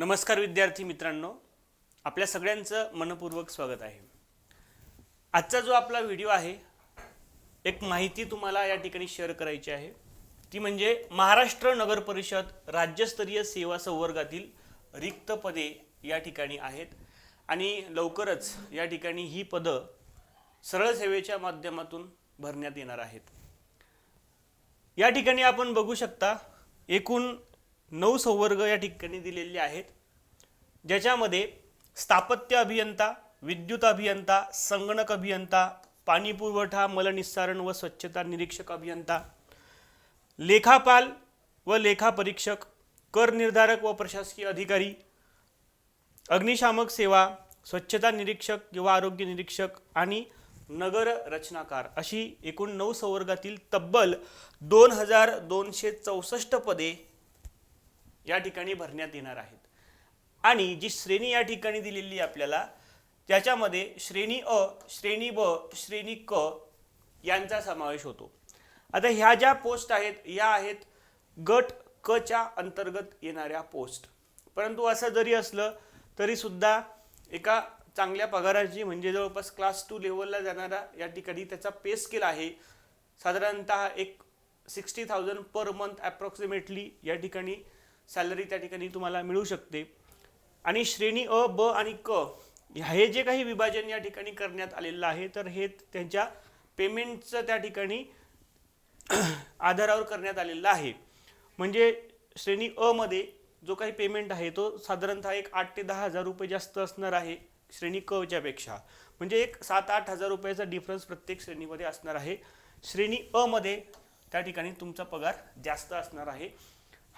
नमस्कार विद्यार्थी मित्रांनो. आपल्या सगळ्यांचं मनपूर्वक स्वागत आहे. आजचा जो आपला व्हिडिओ आहे एक माहिती तुम्हाला या ठिकाणी शेअर करायची आहे. ती म्हणजे महाराष्ट्र नगर परिषद राज्यस्तरीय सेवा संवर्गातील रिक्त पदे या ठिकाणी आहेत. आणि लवकरच या ठिकाणी ही पदं सरळ सेवेच्या माध्यमातून भरण्यात येणार आहेत. या ठिकाणी आपण बघू शकता एकूण नऊ संवर्ग या ठिकाणी दिलेले आहेत ज्याच्यामध्ये स्थापत्य अभियंता विद्युत अभियंता संगणक अभियंता पाणी पुरवठा मलनिस्सारण व स्वच्छता निरीक्षक अभियंता लेखापाल व लेखापरीक्षक कर निर्धारक व प्रशासकीय अधिकारी अग्निशामक सेवा स्वच्छता निरीक्षक किंवा आरोग्य निरीक्षक आणि नगर रचनाकार अशी एकूण नऊ संवर्गातील तब्बल दोन हजार दोनशे चौसष्ट पदे या ठिकाणी भरण्यात येणार आहेत. आणि जी श्रेणी या ठिकाणी दिलेली आपल्याला त्याच्यामध्ये श्रेणी अ श्रेणी ब श्रेणी क यांचा समावेश होतो. आता ह्या ज्या पोस्ट आहेत या आहेत गट क च्या अंतर्गत येणाऱ्या पोस्ट परंतु असं जरी असलं तरीसुद्धा एका चांगल्या पगाराची म्हणजे जवळपास क्लास टू लेवलला जाणारा या ठिकाणी त्याचा पे स्केल आहे. साधारणतः एक sixty thousand per month approximately या ठिकाणी सॅलरी त्या ठिकाणी तुम्हाला मिळू शकते. आणि श्रेणी अ ब आणि क हे जे काही विभाजन या ठिकाणी करण्यात आलेलं आहे तर हे त्यांच्या पेमेंटचं त्या ठिकाणी आधारावर करण्यात आलेलं आहे. म्हणजे श्रेणी अ मध्ये जो काही पेमेंट आहे तो साधारणतः एक आठ ते दहा हजार रुपये जास्त असणार आहे श्रेणी क म्हणजे एक सात आठ हजार रुपयाचा डिफरन्स प्रत्येक श्रेणीमध्ये असणार आहे. श्रेणी अमध्ये त्या ठिकाणी तुमचा पगार जास्त असणार आहे.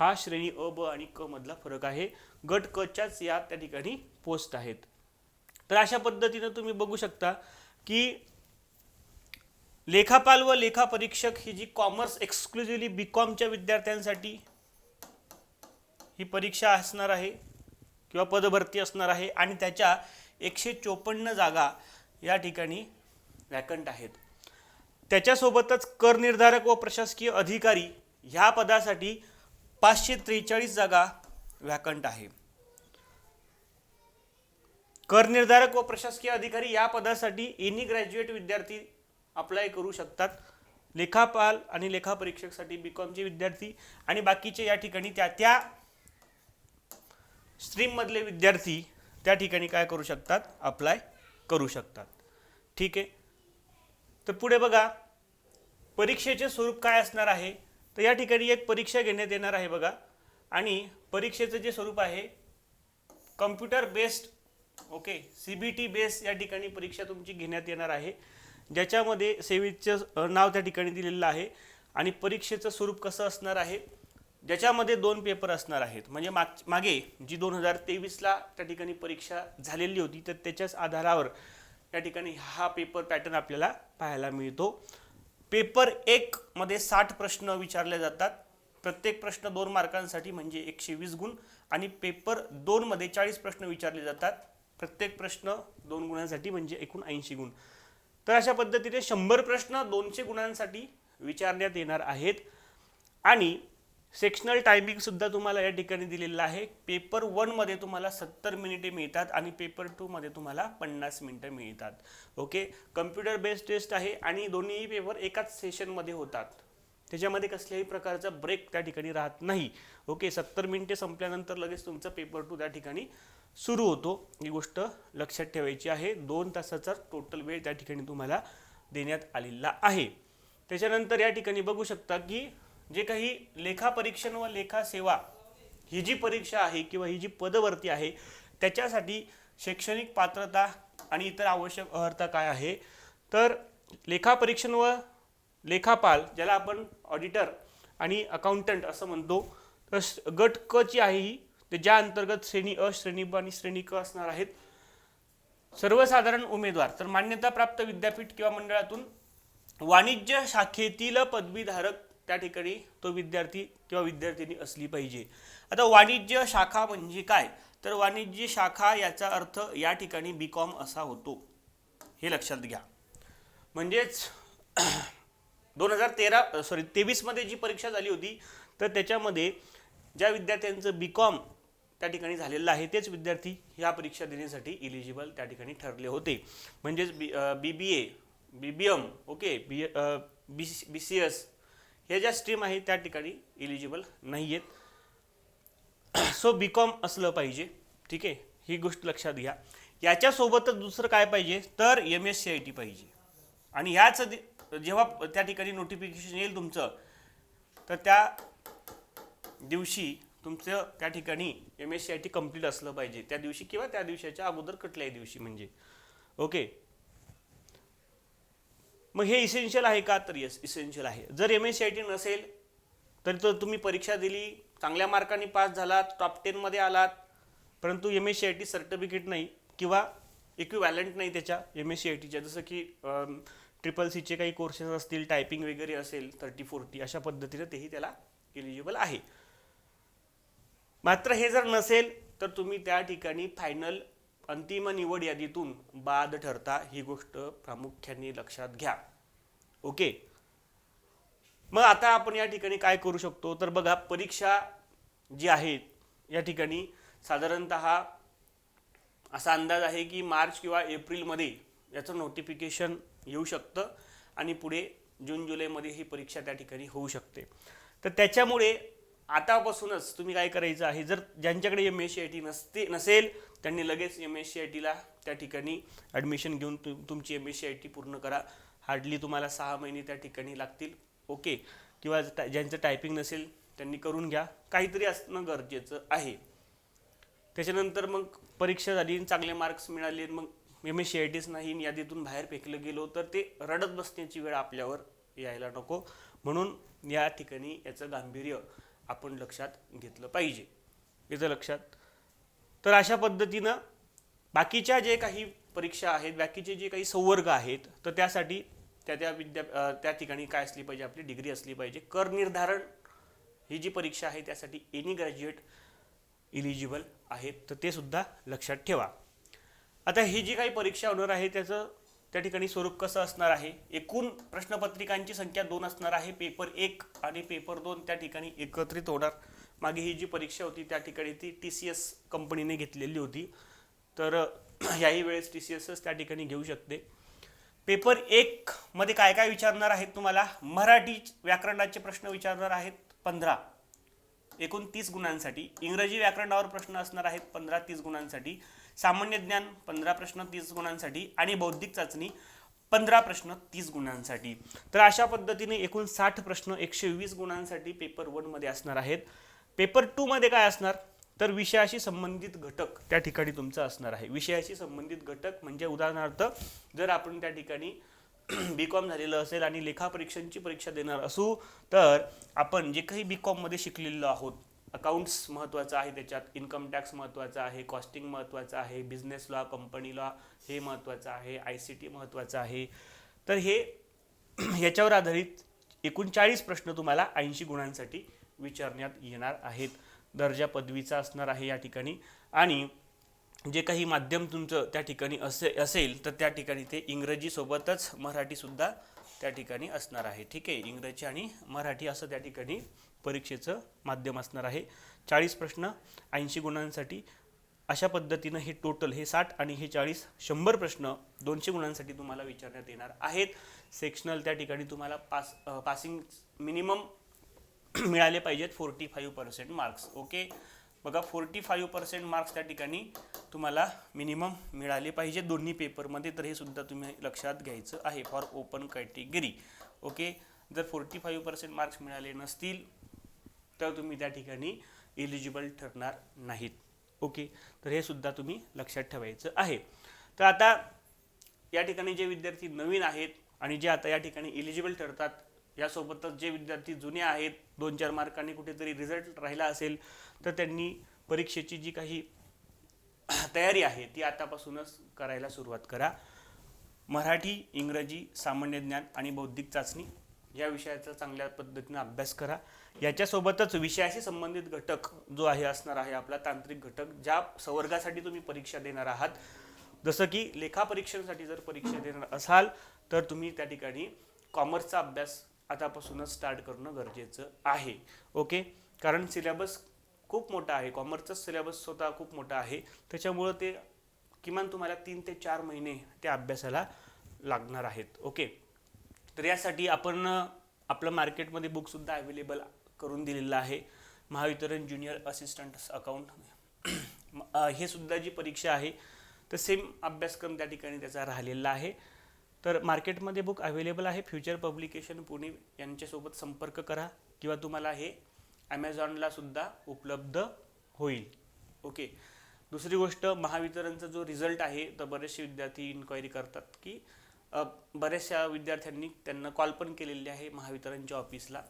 हा श्रेणी अ ब आणि क मधला फरक आहे. गट कच्याच या त्या ठिकाणी पोस्ट आहेत. तर अशा पद्धतीनं तुम्ही बघू शकता की लेखापाल व लेखापरीक्षक ही जी कॉमर्स एक्सक्लुझिव्हली बी कॉमच्या विद्यार्थ्यांसाठी ही परीक्षा असणार आहे किंवा पदभरती असणार आहे आणि त्याच्या एकशे चोपन्न जागा या ठिकाणी वॅकंट आहेत. त्याच्यासोबतच कर निर्धारक व प्रशासकीय अधिकारी ह्या पदासाठी पाचशे त्रेचाळीस जागा वॅकंट आहे. कर निर्धारक व प्रशासकीय अधिकारी या पदासाठी एनी ग्रॅज्युएट विद्यार्थी अप्लाय करू शकतात. लेखापाल आणि लेखापरीक्षकसाठी बी कॉमचे विद्यार्थी आणि बाकीचे या ठिकाणी त्या त्या स्ट्रीममधले विद्यार्थी त्या ठिकाणी काय करू शकतात? अप्लाय करू शकतात. ठीक आहे? तर पुढे बघा. परीक्षेचे स्वरूप काय असणार आहे? तर या ठिकाणी एक परीक्षा घेण्यात येणार आहे बघा. आणि परीक्षेचं जे स्वरूप आहे computer based okay C B T base या ठिकाणी परीक्षा तुमची घेण्यात येणार आहे. ज्याच्यामध्ये सेवेचं नाव त्या ठिकाणी दिलेलं आहे. आणि परीक्षेचं स्वरूप कसं असणार आहे? ज्याच्यामध्ये दोन पेपर असणार आहेत. म्हणजे माग मागे जी दोन हजार तेवीसला त्या ठिकाणी परीक्षा झालेली होती तर त्याच्याच आधारावर त्या ठिकाणी हा पेपर पॅटर्न आपल्याला पाहायला मिळतो. पेपर एकमध्ये साठ प्रश्न विचारले जातात. प्रत्येक प्रश्न दोन मार्कांसाठी म्हणजे एकशे वीस गुण आणि पेपर दोनमध्ये चाळीस प्रश्न विचारले जातात. प्रत्येक प्रश्न दोन गुणांसाठी म्हणजे एकूण ऐंशी गुण. तर अशा पद्धतीने शंभर प्रश्न दोनशे गुणांसाठी विचारण्यात येणार आहेत. आणि सेक्शनल टायमिंगसुद्धा तुम्हाला या ठिकाणी दिलेलं आहे. पेपर वनमध्ये तुम्हाला सत्तर मिनिटे मिळतात आणि पेपर टूमध्ये तुम्हाला पन्नास मिनिटं मिळतात. ओके कम्प्युटर बेस्ड टेस्ट आहे आणि दोन्ही पेपर एकाच सेशनमध्ये होतात. त्याच्यामध्ये कसल्याही प्रकारचा ब्रेक त्या ठिकाणी राहत नाही. ओके सत्तर मिनिटे संपल्यानंतर लगेच तुमचा पेपर टू त्या ठिकाणी सुरू होतो. ही गोष्ट लक्षात ठेवायची आहे. दोन तासाचा टोटल वेळ त्या ठिकाणी तुम्हाला देण्यात आलेला आहे. त्याच्यानंतर या ठिकाणी बघू शकता की जे काही लेखापरीक्षण व लेखा सेवा ही जी परीक्षा आहे किंवा ही जी पदवर्ती आहे त्याच्यासाठी शैक्षणिक पात्रता आणि इतर आवश्यक अर्हता काय आहे? तर लेखापरीक्षण व लेखापाल ज्याला आपण ऑडिटर आणि अकाउंटंट असं म्हणतो तर गट क ची आहे ही ते ज्या अंतर्गत श्रेणी अ श्रेणी ब आणि श्रेणी क असणार आहेत सर्वसाधारण उमेदवार तर मान्यताप्राप्त विद्यापीठ किंवा मंडळातून वाणिज्य शाखेतील पदवीधारक त्या ठिकाणी तो विद्यार्थी किंवा विद्यार्थिनी असली पाहिजे. आता वाणिज्य शाखा म्हणजे काय? तर वाणिज्य शाखा याचा अर्थ या ठिकाणी बी कॉम असा होतो. हे लक्षात घ्या. म्हणजेच दोन हजार तेरा सॉरी तेवीसमध्ये जी परीक्षा झाली होती तर त्याच्यामध्ये ज्या विद्यार्थ्यांचं बी कॉम त्या ठिकाणी झालेलं आहे तेच विद्यार्थी ह्या परीक्षा देण्यासाठी इलिजिबल त्या ठिकाणी ठरले होते. म्हणजेच B B B A B B M okay B B B C S हे ज्या स्ट्रीम आहेत त्या ठिकाणी इलिजिबल नाही आहेत सो बी कॉम असलं पाहिजे. ठीक आहे? ही गोष्ट लक्षात घ्या. याच्यासोबतच दुसरं काय पाहिजे? तर M S C I T पाहिजे. आणि ह्याच दि- जेव्हा त्या ठिकाणी नोटिफिकेशन येईल तुमचं तर त्या दिवशी तुमचं त्या ठिकाणी M S C I T complete असलं पाहिजे. त्या दिवशी किंवा त्या दिवसाच्या अगोदर कुठल्याही दिवशी म्हणजे. ओके मग हे इसेन्शियल आहे का? तर येस इसेन्शियल आहे. जर M S C I T नसेल तर तर तुम्ही परीक्षा दिली चांगल्या मार्काने पास झालात टॉप टेनमध्ये आलात परंतु M S C I T certificate नाही किंवा इक्विव्हॅलंट नाही त्याच्या एम एस सी आय टीच्या जसं की ट्रिपल सीचे काही कोर्सेस असतील टायपिंग वगैरे असेल थर्टी फोर्टी अशा पद्धतीने तेही त्याला एलिजिबल आहे. मात्र हे जर नसेल तर तुम्ही त्या ठिकाणी फायनल अंतिम निवड यादीतून बाद ठरता ही गोष्ट प्रामुख्याने लक्षात घ्या. ओके? मग आता आपण या ठिकाणी काय करू शकतो? तर बघा परीक्षा जी आहेत या ठिकाणी साधारणत असा अंदाज आहे की मार्च किंवा एप्रिलमध्ये याचं नोटिफिकेशन येऊ शकतं आणि पुढे जून जुलैमध्ये ही परीक्षा त्या ठिकाणी होऊ शकते. तर त्याच्यामुळे आतापासूनच तुम्ही काय करायचं आहे? जर ज्यांच्याकडे M S C I T नसते नसेल त्यांनी लगेच एम एस सी आय टीला त्या ठिकाणी ॲडमिशन घेऊन तु तुमची M S C I T पूर्ण करा. हार्डली तुम्हाला सहा महिने त्या ठिकाणी लागतील. ओके किंवा ज्यांचं टायपिंग नसेल त्यांनी करून घ्या. काहीतरी असणं गरजेचं आहे. त्याच्यानंतर मग परीक्षा झाली चांगले मार्क्स मिळाले मग एम एस सी आय टीच नाही यादीतून बाहेर फेकलं गेलो तर ते रडत बसण्याची वेळ आपल्यावर यायला नको. म्हणून या ठिकाणी याचं गांभीर्य आपण लक्षात घेतलं पाहिजे. येतं लक्षात? तर अशा पद्धतीनं बाकीच्या जे काही परीक्षा आहेत बाकीचे जे काही संवर्ग आहेत तर त्यासाठी त्या त्या विद्या त्या ठिकाणी काय असली पाहिजे आपली डिग्री असली पाहिजे. कर निर्धारण ही जी परीक्षा आहे त्यासाठी एनी ग्रॅज्युएट इलिजिबल आहेत तर ते सुद्धा लक्षात ठेवा. आता ही जी काही परीक्षा होणार आहे त्याचं त्या ठिकाणी स्वरूप कसं असणार आहे? एकूण प्रश्नपत्रिकांची संख्या दोन असणार आहे. पेपर एक आणि पेपर दोन त्या ठिकाणी एकत्रित होणार. मागे ही जी परीक्षा होती त्या ठिकाणी ती टी सी एस कंपनीने घेतलेली होती. तर याही वेळेस टी सी एसच त्या ठिकाणी घेऊ शकते. पेपर एक मध्ये काय काय विचारणार आहेत तुम्हाला? मराठी व्याकरणाचे प्रश्न विचारणार आहेत पंधरा. एकूण तीस गुणांसाठी. इंग्रजी व्याकरणावर प्रश्न असणार आहेत पंधरा तीस गुणांसाठी. सामान्य ज्ञान पंधरा प्रश्न तीस गुणांसाठी आणि बौद्धिक चाचणी पंधरा प्रश्न तीस गुणांसाठी. तर अशा पद्धतीने एकूण साठ प्रश्न एकशे वीस गुणांसाठी पेपर वनमध्ये असणार आहेत. पेपर टूमध्ये काय असणार? तर विषयाशी संबंधित घटक त्या ठिकाणी तुमचा असणार आहे. विषयाशी संबंधित घटक म्हणजे उदाहरणार्थ जर आपण त्या ठिकाणी बी कॉम झालेलं असेल आणि लेखापरीक्षांची परीक्षा देणार असू तर आपण जे काही बी कॉममध्ये शिकलेलो आहोत अकाउंट्स महत्त्वाचं आहे त्याच्यात. इन्कम टॅक्स महत्त्वाचा आहे कॉस्टिंग महत्त्वाचं आहे बिझनेस लॉ कंपनी लॉ हे महत्त्वाचं आहे आय सी टी महत्त्वाचं आहे. तर हे याच्यावर आधारित एकूण चाळीस प्रश्न तुम्हाला ऐंशी गुणांसाठी विचारण्यात येणार आहेत. दर्जा पदवीचा असणार आहे या ठिकाणी. आणि जे काही माध्यम तुमचं त्या ठिकाणी असे असेल तर त्या ठिकाणी ते इंग्रजीसोबतच मराठीसुद्धा त्या ठिकाणी असणार आहे. ठीक आहे? इंग्रजी आणि मराठी असं त्या ठिकाणी परीक्षेचं माध्यम असणार आहे. चाळीस प्रश्न ऐंशी गुणांसाठी अशा पद्धतीनं हे टोटल हे साठ आणि हे चाळीस शंभर प्रश्न दोनशे गुणांसाठी तुम्हाला विचारण्यात येणार आहेत. सेक्शनल त्या ठिकाणी तुम्हाला पास पासिंग मिनिमम मिळाले पाहिजेत forty five percent marks okay बघा फोर्टी फाईव्ह पर्सेंट मार्क्स त्या ठिकाणी तुम्हाला मिनिमम मिळाले पाहिजे दोन्ही पेपरमध्ये तर हे सुद्धा तुम्ही लक्षात घ्यायचं आहे फॉर ओपन कॅटेगरी ओके जर फोर्टी फाईव्ह पर्सेंट मार्क्स मिळाले नसतील तर तुम्ही त्या ठिकाणी एलिजिबल ठरणार नाहीत. ओके तर हे सुद्धा तुम्ही लक्षात ठेवायचं आहे. तर आता या ठिकाणी जे विद्यार्थी नवीन आहेत आणि जे आता या ठिकाणी एलिजिबल ठरतात यासोबतच जे विद्यार्थी जुने आहेत दोन चार मार्कांनी कुठेतरी रिझल्ट राहिला असेल तर त्यांनी परीक्षेची जी काही तयारी आहे ती आतापासूनच करायला सुरुवात करा. मराठी इंग्रजी सामान्य ज्ञान आणि बौद्धिक चाचणी या विषयाचा चांगल्या पद्धतीने अभ्यास करा. याच्यासोबतच विषयाशी संबंधित घटक जो आहे असणार आहे आपला तांत्रिक घटक ज्या संवर्गासाठी तुम्ही परीक्षा देणार आहात. जसं की लेखापरीक्षेसाठी जर परीक्षा देणार असाल तर तुम्ही त्या ठिकाणी कॉमर्सचा अभ्यास आतापासूनच स्टार्ट करणं गरजेचं आहे. ओके? कारण सिलेबस खूप मोठा आहे. कॉमर्सचा सिलेबस स्वतः खूप मोठा आहे. त्याच्यामुळं ते किमान तुम्हाला तीन ते चार महिने त्या अभ्यासाला लागणार आहेत. ओके? तर यासाठी आपण आपलं मार्केटमध्ये बुकसुद्धा अवेलेबल करून दिलेलं आहे. महावितरण ज्युनियर असिस्टंट अकाउंट हे सुद्धा जी परीक्षा आहे तर सेम अभ्यासक्रम त्या ठिकाणी त्याचा राहिलेला आहे. तर मार्केटमध्ये बुक अवेलेबल आहे. फ्युचर पब्लिकेशन पुणे यांच्यासोबत संपर्क करा किंवा तुम्हाला हे ॲमेझॉनला सुद्धा उपलब्ध होईल. ओके दुसरी गोष्ट महावितरणचा जो रिझल्ट आहे तर बरेचसे विद्यार्थी इन्क्वायरी करतात की बऱ्याचशा विद्यार्थ्यांनी त्यांना कॉल पण केलेले आहे महावितरणच्या ऑफिसला.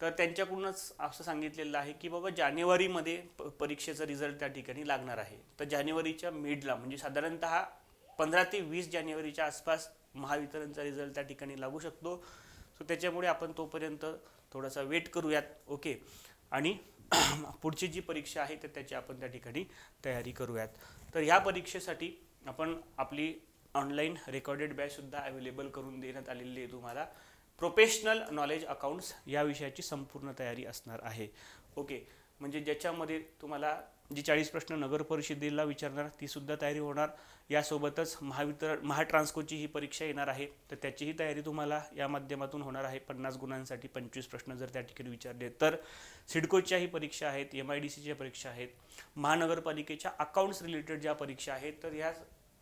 तर त्यांच्याकडूनच असं सांगितलेलं आहे की बाबा जानेवारीमध्ये प परीक्षेचा रिझल्ट त्या ठिकाणी लागणार आहे. तर जानेवारीच्या मिडला म्हणजे साधारणतः पंधरा ते वीस जानेवारीच्या आसपास महावितरणचा रिझल्ट त्या ठिकाणी लागू शकतो. सो त्याच्यामुळे आपण तोपर्यंत थोडासा वेट करूयात. ओके. आणि पुढची जी परीक्षा आहे तर त्याची आपण त्या ठिकाणी तयारी करूयात. तर ह्या परीक्षेसाठी आपण आपली ऑनलाईन रेकॉर्डेड बॅचसुद्धा अवेलेबल करून देण्यात आलेली आहे तुम्हाला. प्रोफेशनल नॉलेज अकाउंट्स या विषयाची संपूर्ण तयारी असणार आहे. ओके म्हणजे ज्याच्यामध्ये तुम्हाला जी चाळीस प्रश्न नगर परिषदेला विचारणार तीसुद्धा तयारी होणार. यासोबतच महावितरण महाट्रान्स्कोची ही परीक्षा येणार आहे. तर त्याचीही तयारी तुम्हाला या माध्यमातून होणार आहे. पन्नास गुणांसाठी पंचवीस प्रश्न जर त्या ठिकाणी विचारले तर. सिडकोच्याही परीक्षा आहेत एम आय डी सीच्या परीक्षा आहेत. महानगरपालिकेच्या अकाउंट्स रिलेटेड ज्या परीक्षा आहेत तर ह्या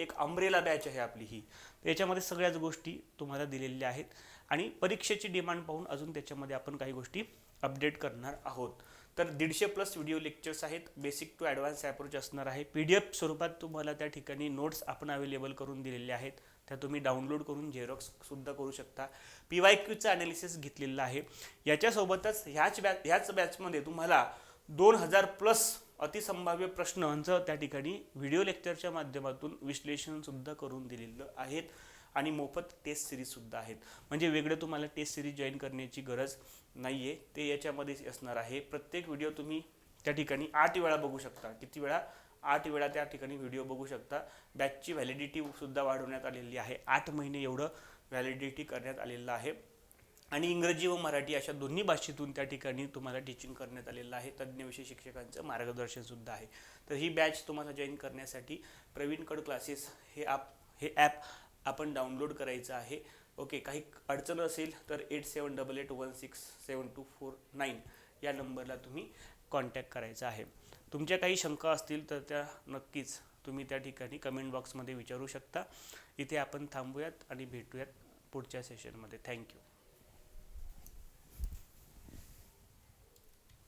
एक अम्ब्रेला बॅच आहे आपली ही. याच्यामध्ये सगळ्याच गोष्टी तुम्हाला दिलेल्या आहेत. आणि परीक्षेची डिमांड पाहून अजून त्याच्यामध्ये आपण काही गोष्टी अपडेट करणार आहोत. तर दीडशे प्लस व्हिडिओ लेक्चर्स आहेत. बेसिक टू ॲडव्हान्स ॲप्रोच असणार आहे. पी डी एफ स्वरूपात तुम्हाला त्या ठिकाणी नोट्स आपण अवेलेबल करून दिलेले आहेत. त्या तुम्ही डाउनलोड करून झेरॉक्ससुद्धा करू शकता. पी वाय क्यूचं ॲनालिसिस घेतलेलं आहे. याच्यासोबतच ह्याच बॅच ह्याच बॅचमध्ये तुम्हाला दोन हजार प्लस अतिसंभाव्य प्रश्नांचं त्या ठिकाणी व्हिडिओ लेक्चरच्या माध्यमातून विश्लेषणसुद्धा करून दिलेलं आहेत आणि मोफत टेस्ट सिरीजसुद्धा आहेत. म्हणजे वेगळं तुम्हाला टेस्ट सिरीज जॉईन करण्याची गरज नाही आहे ते याच्यामध्येच असणार आहे. प्रत्येक व्हिडिओ तुम्ही त्या ठिकाणी आठ वेळा बघू शकता. किती वेळा? आठ वेळा त्या ठिकाणी व्हिडिओ बघू शकता. बॅचची व्हॅलिडिटीसुद्धा वाढवण्यात आलेली आहे. आठ महिने एवढं व्हॅलिडिटी करण्यात आलेलं आहे. आणि इंग्रजी व मराठी अशा दोन्ही भाषेतून त्या ठिकाणी तुम्हाला टीचिंग करण्यात आलेलं आहे. तज्ज्ञविषयी शिक्षकांचं मार्गदर्शनसुद्धा आहे. तर ही बॅच तुम्हाला जॉईन करण्यासाठी प्रवीण कड क्लासेस हे ॲप हे ॲप आपण डाउनलोड करायचं आहे. ओके काही अडचण असेल तर eight seven double eight one six seven two four nine या नंबरला तुम्ही कॉन्टॅक्ट करायचा आहे. तुमच्या काही शंका असतील तर त्या नक्कीच तुम्ही त्या ठिकाणी कमेंट बॉक्समध्ये विचारू शकता. इथे आपण थांबूयात आणि भेटूयात पुढच्या सेशनमध्ये थँक्यू